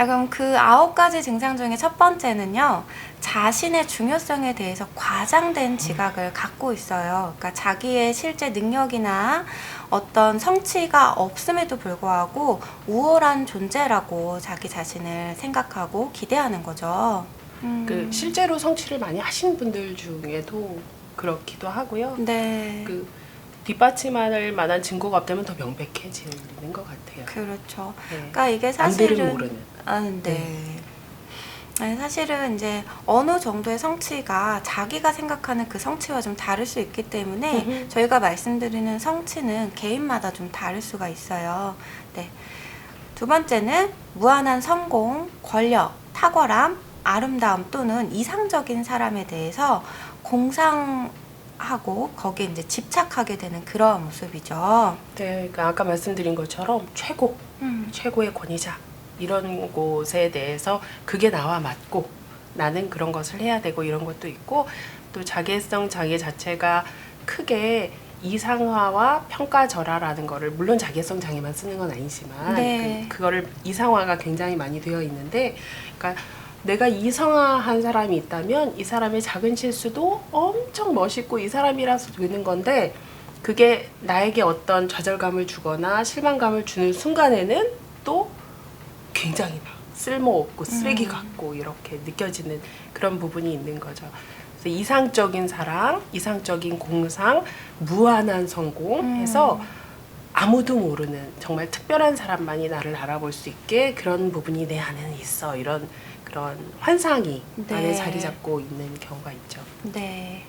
자, 그럼 그 아홉 가지 증상 중에 첫 번째는요. 자신의 중요성에 대해서 과장된 지각을 갖고 있어요. 그러니까 자기의 실제 능력이나 어떤 성취가 없음에도 불구하고 우월한 존재라고 자기 자신을 생각하고 기대하는 거죠. 음, 그 실제로 성취를 많이 하신 분들 중에도 그렇기도 하고요. 네. 그 뒷받침할 만한 증거가 없다면 더 명백해지는 것 같아요. 그렇죠. 네. 그러니까 이게 안 사실은 모르는. 아, 네. 아니, 사실은 이제 어느 정도의 성취가 자기가 생각하는 그 성취와 좀 다를 수 있기 때문에 음흠. 저희가 말씀드리는 성취는 개인마다 좀 다를 수가 있어요. 네. 두 번째는 무한한 성공, 권력, 탁월함, 아름다움 또는 이상적인 사람에 대해서 공상 하고 거기에 이제 집착하게 되는 그런 모습이죠. 네, 그러니까 아까 말씀드린 것처럼 최고, 음. 최고의 권위자 이런 곳에 대해서 그게 나와 맞고 나는 그런 것을 해야 되고 이런 것도 있고 또 자기성 자기 자체가 크게 이상화와 평가절하라는 거를 물론 자기성 장애만 쓰는 건 아니지만 네. 그, 그거를 이상화가 굉장히 많이 되어 있는데 그러니까 내가 이상화한 사람이 있다면 이 사람의 작은 실수도 엄청 멋있고 이 사람이라서 되는 건데 그게 나에게 어떤 좌절감을 주거나 실망감을 주는 순간에는 또 굉장히 막 쓸모없고 쓰레기 음. 같고 이렇게 느껴지는 그런 부분이 있는 거죠. 그래서 이상적인 사랑, 이상적인 공상, 무한한 성공 음. 해서 아무도 모르는 정말 특별한 사람만이 나를 알아볼 수 있게 그런 부분이 내 안에는 있어 이런 그런 환상이 네. 안에 자리 잡고 있는 경우가 있죠. 네.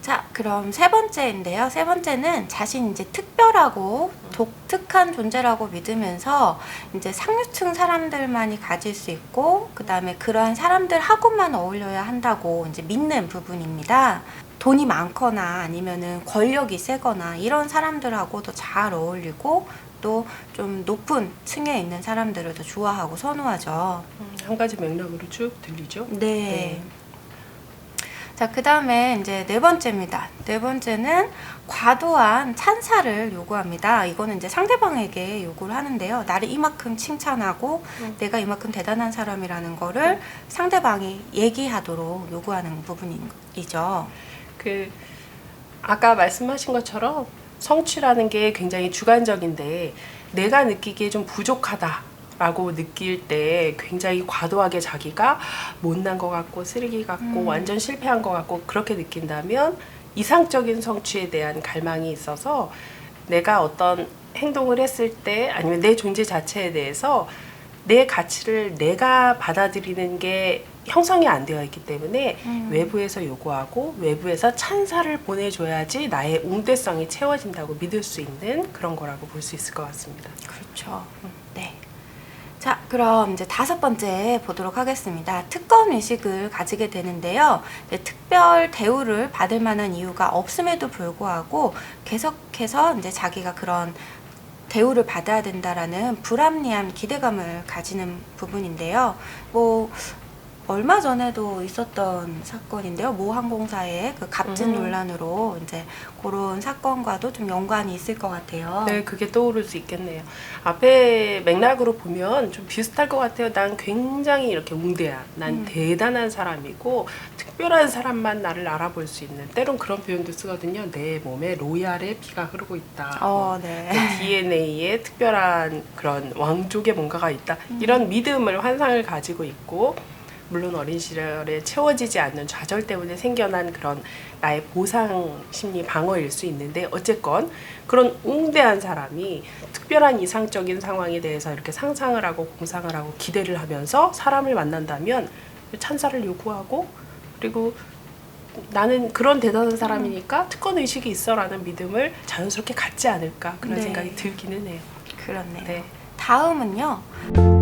자, 그럼 세 번째인데요. 세 번째는 자신 이제 특별하고 독특한 존재라고 믿으면서 이제 상류층 사람들만이 가질 수 있고, 그 다음에 그러한 사람들하고만 어울려야 한다고 이제 믿는 부분입니다. 돈이 많거나 아니면은 권력이 세거나 이런 사람들하고 더잘 어울리고 또 좀 높은 층에 있는 사람들을 더 좋아하고 선호하죠. 음, 한 가지 맥락으로 쭉 들리죠. 네. 네. 자, 그 다음에 이제 네 번째입니다. 네 번째는 과도한 찬사를 요구합니다. 이거는 이제 상대방에게 요구를 하는데요. 나를 이만큼 칭찬하고 음. 내가 이만큼 대단한 사람이라는 거를 상대방이 얘기하도록 요구하는 부분이죠. 그 아까 말씀하신 것처럼 성취라는 게 굉장히 주관적인데 내가 느끼기에 좀 부족하다 라고 느낄 때 굉장히 과도하게 자기가 못난 것 같고 쓰레기 같고 음. 완전 실패한 것 같고 그렇게 느낀다면 이상적인 성취에 대한 갈망이 있어서 내가 어떤 행동을 했을 때 아니면 내 존재 자체에 대해서 내 가치를 내가 받아들이는 게 형성이 안 되어 있기 때문에 음. 외부에서 요구하고 외부에서 찬사를 보내줘야지 나의 웅대성이 채워진다고 믿을 수 있는 그런 거라고 볼 수 있을 것 같습니다. 그렇죠. 네. 자, 그럼 이제 다섯 번째 보도록 하겠습니다. 특권 의식을 가지게 되는데요. 이제 특별 대우를 받을 만한 이유가 없음에도 불구하고 계속해서 이제 자기가 그런 대우를 받아야 된다라는 불합리한 기대감을 가지는 부분인데요. 뭐 얼마 전에도 있었던 사건인데요. 모 항공사의 그 갑진 음. 논란으로 이제 그런 사건과도 좀 연관이 있을 것 같아요. 네, 그게 떠오를 수 있겠네요. 앞에 맥락으로 보면 좀 비슷할 것 같아요. 난 굉장히 이렇게 웅대한, 난 음. 대단한 사람이고 특별한 사람만 나를 알아볼 수 있는 때론 그런 표현도 쓰거든요. 내 몸에 로얄의 피가 흐르고 있다. 어, 네. DNA에 특별한 그런 왕족의 뭔가가 있다. 음. 이런 믿음을 환상을 가지고 있고 물론 어린 시절에 채워지지 않는 좌절 때문에 생겨난 그런 나의 보상 심리 방어일 수 있는데 어쨌건 그런 웅대한 사람이 특별한 이상적인 상황에 대해서 이렇게 상상을 하고 공상을 하고 기대를 하면서 사람을 만난다면 찬사를 요구하고 그리고 나는 그런 대단한 사람이니까 특권 의식이 있어라는 믿음을 자연스럽게 갖지 않을까 그런 네. 생각이 들기는 해요. 그렇네요. 네. 다음은요.